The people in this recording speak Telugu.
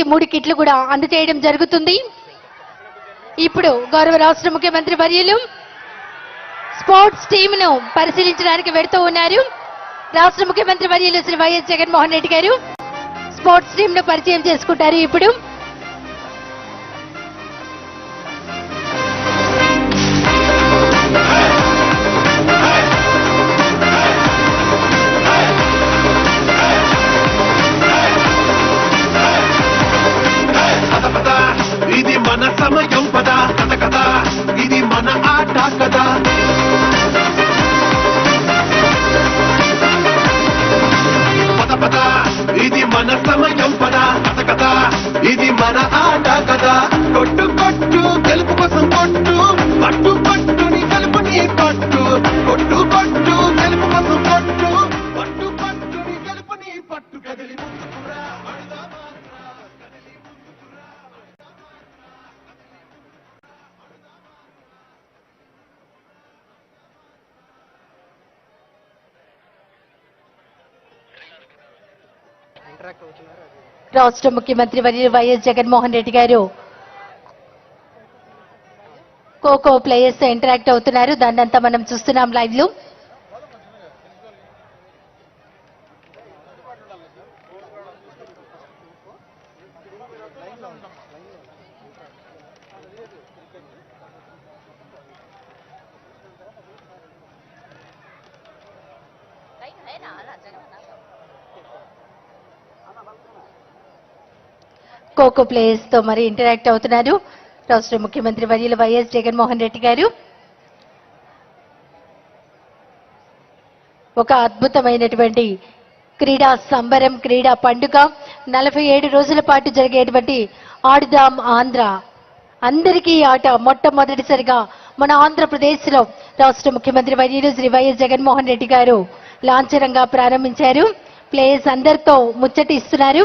ఈ మూడు కిట్లు కూడా అందజేయడం జరుగుతుంది. ఇప్పుడు గౌరవ రాష్ట్ర ముఖ్యమంత్రి వర్యులు స్పోర్ట్స్ టీమ్ను పరిశీలించడానికి వెడుతూ ఉన్నారు. రాష్ట్ర ముఖ్యమంత్రి వర్యులు శ్రీ వైఎస్ జగన్మోహన్ రెడ్డి గారు స్పోర్ట్స్ టీమ్ను పరిచయం చేసుకుంటారు ఇప్పుడు. సమయం పద కథ కథ ఇది మన ఆట కదా పద పద ఇది మన సమయం పద కథ కథ ఇది మన ఆట కదా రాష్ట్ర ముఖ్యమంత్రి వర్యులు వైఎస్ జగన్మోహన్ రెడ్డి గారు ఖోఖో ప్లేయర్స్ ఇంటరాక్ట్ అవుతున్నారు. దాన్నంతా మనం చూస్తున్నాం లైవ్లో. ఖోఖో ప్లేయర్స్తో మరి ఇంటరాక్ట్ అవుతున్నారు. రాష్ట్ర ముఖ్యమంత్రి వర్యులు వైఎస్ జగన్మోహన్ రెడ్డి గారు. ఒక అద్భుతమైనటువంటి క్రీడా సంబరం క్రీడా పండుగ. నలభై ఏడు రోజుల పాటు జరిగేటువంటి ఆడుదాం ఆంధ్ర. అందరికీ ఆట మొట్టమొదటిసారిగా మన ఆంధ్రప్రదేశ్లో రాష్ట్ర ముఖ్యమంత్రి వర్యులు శ్రీ వైఎస్ జగన్మోహన్ రెడ్డి గారు లాంఛనంగా ప్రారంభించారు. ప్లేయర్స్ అందరితో ముచ్చటిస్తున్నారు.